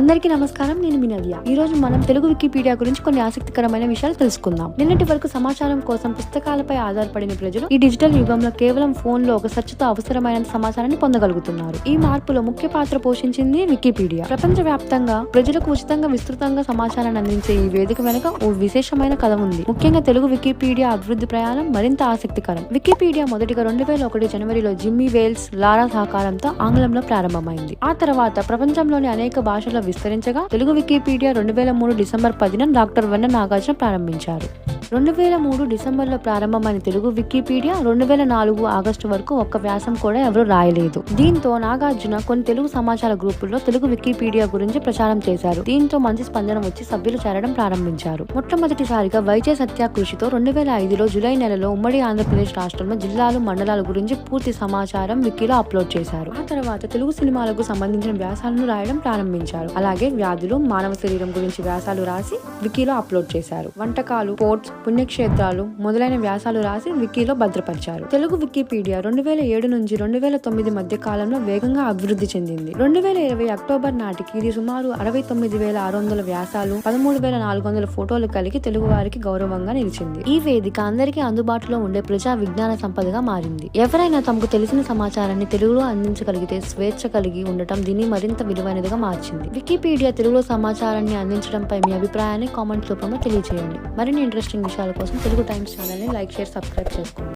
అందరికీ నమస్కారం నేను మీ నవ్య. ఈ రోజు మనం తెలుగు వికీపీడియా గురించి కొన్ని ఆసక్తికరమైన విషయాలు తెలుసుకుందాం. నిన్నటి వరకు సమాచారం కోసం పుస్తకాలపై ఆధారపడిన ప్రజలు ఈ డిజిటల్ యుగంలో కేవలం ఫోన్లో ఒక సెర్చ్తో అవసరమైన సమాచారాన్ని పొందగలుగుతున్నారు. ఈ మార్పులో ముఖ్య పాత్ర పోషించింది వికీపీడియా. ప్రపంచ వ్యాప్తంగా ప్రజలకు ఉచితంగా విస్తృతంగా సమాచారాన్ని అందించే ఈ వేదిక వెనుక ఓ విశేషమైన కథ ఉంది. ముఖ్యంగా తెలుగు వికీపీడియా అభివృద్ధి ప్రయాణం మరింత ఆసక్తికరం. వికీపీడియా మొదటిగా రెండు వేల ఒకటి జనవరిలో జిమ్మీ వేల్స్ లారా సహకారంతో ఆంగ్లంలో ప్రారంభమైంది. ఆ తర్వాత ప్రపంచంలోని అనేక భాషల విస్తరించగా తెలుగు వికీపీడియా రెండు వేల మూడు డిసెంబర్ పదిన డాక్టర్ వెన్న నాగార్జున ప్రారంభించారు. రెండు వేల మూడు డిసెంబర్లో ప్రారంభమైన తెలుగు వికీపీడియా రెండు వేల నాలుగు ఆగస్టు వరకు ఒక్క వ్యాసం కూడా ఎవరూ రాయలేదు. దీంతో నాగార్జున కొన్ని తెలుగు సమాచార గ్రూపుల్లో తెలుగు వికీపీడియా గురించి ప్రచారం చేశారు. దీంతో మంచి స్పందన వచ్చి సభ్యులు చేరడం ప్రారంభించారు. మొట్టమొదటిసారిగా వైజె సత్య కృషితో రెండు వేల ఐదులో జూలై నెలలో ఉమ్మడి ఆంధ్రప్రదేశ్ రాష్ట్రంలో జిల్లాలు మండలాల గురించి పూర్తి సమాచారం వికీలో అప్లోడ్ చేశారు. ఆ తర్వాత తెలుగు సినిమాలకు సంబంధించిన వ్యాసాలను రాయడం ప్రారంభించారు. అలాగే వ్యాధులు మానవ శరీరం గురించి వ్యాసాలు రాసి వికీలో అప్లోడ్ చేశారు. వంటకాలు పోర్ట్స్ పుణ్యక్షేత్రాలు మొదలైన వ్యాసాలు రాసి వికీలో భద్రపరిచారు. తెలుగు వికీపీడియా రెండు వేల ఏడు నుంచి రెండు వేల తొమ్మిది మధ్య కాలంలో వేగంగా అభివృద్ధి చెందింది. రెండు వేల ఇరవై అక్టోబర్ నాటికి ఇది సుమారు అరవై తొమ్మిది వేల ఆరు వందల వ్యాసాలు పదమూడు వేల నాలుగు వందల ఫోటోలు కలిగి తెలుగు వారికి గౌరవంగా నిలిచింది. ఈ వేదిక అందరికీ అందుబాటులో ఉండే ప్రజా విజ్ఞాన సంపదగా మారింది. ఎవరైనా తమకు తెలిసిన సమాచారాన్ని తెలుగులో అందించగలిగితే స్వేచ్ఛ కలిగి ఉండటం దీన్ని మరింత విలువైనదిగా మార్చింది. వికీపీడియా తెలుగులో సమాచారాన్ని అందించడంపై మీ అభిప్రాయాన్ని కామెంట్ రూపంలో తెలియజేయండి మరిన్ని ఇంట్రెస్టింగ్ విషయాల కోసం తెలుగు టైమ్స్ ఛానల్ని లైక్ షేర్ సబ్స్క్రైబ్ చేసుకోండి.